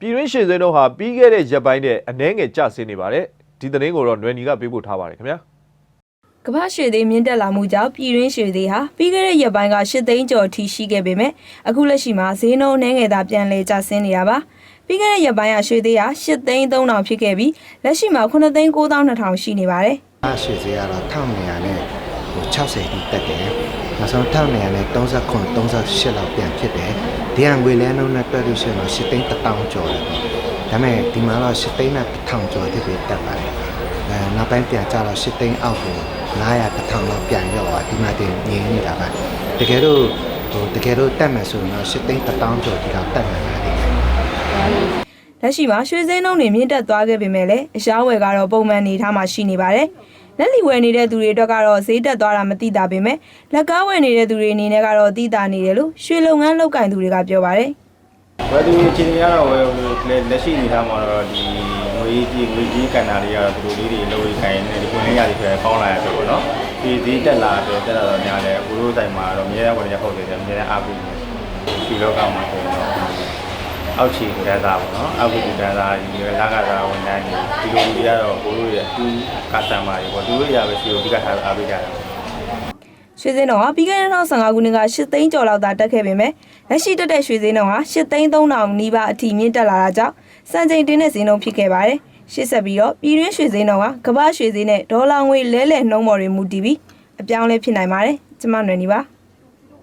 ပြည်တွင်းရှင်စင်းတို့ဟာပြီးခဲ့တဲ့ရက်ပိုင်းနဲ့အနှဲငယ်ကျဆင်းနေပါတယ်ဒီသတင်းကိုတော့နွယ်နီကပေးပို့ထားပါတယ်ခင်ဗျာကမ္ဘာရွှေသေးမြင့်တက်လာမှုကြောင့်ပြည်တွင်းရွှေသေးဟာပြီးခဲ့တဲ့ရက်ပိုင်းက၈သိန်းကျော်ထိရှိခဲ့ပေမဲ့အခုလက်ရှိမှာဈေးနှုန်းနှဲငယ်သာပြန်လည်ကျဆင်းနေတာပါပြီးခဲ့တဲ့ရက်ပိုင်းကရွှေသေးဟာ၈သိန်း3000ဖြစ်ခဲ့ပြီးလက်ရှိမှာ9သိန်း9200ရှိနေပါတယ်အရှိစေကတော့1900နဲ့ ဟို60တိတက်တယ်။နောက်ဆုံး1900နဲ့39 38လောက်ပြန်ဖြစ်တယ်။ဒီကငွေလဲနှုန်းနဲ့တွက်လို့ရှိရင်တော့8သိန်း1000ကျော်တယ်ပေါ့။ဒါပေမဲ့ဒီမှာတော့8သိန်းနဲ့1000ကျော်တိပဲတက်ပါတယ်။အဲနောက်ပိုင်းပြန်ကျတော့8သိန်းအောက်ကို900 1000လောက်ပြန်ရောက်သွားဒီမှာတင်ငြင်းနေတာပါ။တကယ်လို့ဟိုတကယ်လို့တက်မယ်ဆိုရင်တော့8သိန်း1000ကျော်ဒီလောက်တက်နိုင်ပါတယ်။လက်ရှိမှာရွှေစင်းနှုန်းတွေမြင့်တက်သွားခဲ့ပေမဲ့လည်းအရောင်းဝယ်ကတော့ပုံမှန်အနေထားမှာရှိနေပါတယ် လက်လီဝယ်နေတဲ့သူတွေအတွက်ကတော့ဈေးတက်သွားတာမသိတာပေမဲ့လက်ကားဝယ်နေတဲ့သူတွေအနေနဲ့ကတော့သိတာနေတယ်လို့ရွှေလုပ်ငန်းလုပ်ကင်သူတွေကပြောပါတယ်ဝယ်သူအခြေအနေကတော့ဝယ်လက်ရှိအနေထားမှာတော့ဒီငွေကြီးငွေကြီးကန်တာတွေကတော့သူတို့လေးတွေလိုဝေခိုင်းနေဒီကိုရင်းရည်တွေပေါင်းလာရဆိုတော့နော်ဒီဈေးတက်လာတော့တက်လာတော့များတယ်အခုတို့ဆိုင်မှာတော့အများကြီးဝယ်ရဟုတ်တယ်အများကြီးအားပေးနေဒီလောကမှာဆိုတော့ အောက်ခြေကစားတာပေါ့နော်အောက်ခြေကစားတာဒီလက်ကစားဝန်ထမ်းတွေဒီလိုတွေကတော့ကိုတို့ရဲ့အတူကစတမာတွေပေါ့သူတို့ရပဲရှိလို့ဒီကထားအားပေးကြတာရွှေစင်းနှုန်းဟာပြီးခဲ့တဲ့2015ခုနှစ်က8သိန်းကျော်လောက်သာတက်ခဲ့ပေမဲ့လက်ရှိတက်တဲ့ရွှေစင်းနှုန်းဟာ8သိန်း3000နီးပါးအထိမြင့်တက်လာတာကြောင့်စံချိန်တင်တဲ့ဈေးနှုန်းဖြစ်ခဲ့ပါတယ်ရှေ့ဆက်ပြီးတော့ပြည်တွင်းရွှေစင်းနှုန်းဟာကမ္ဘာရွှေစင်းနဲ့ဒေါ်လာငွေလဲလှယ်နှုန်းပေါ်တွေမူတည်ပြီးအပြောင်းလဲဖြစ်နိုင်ပါတယ်ကျမနွယ်နီပါ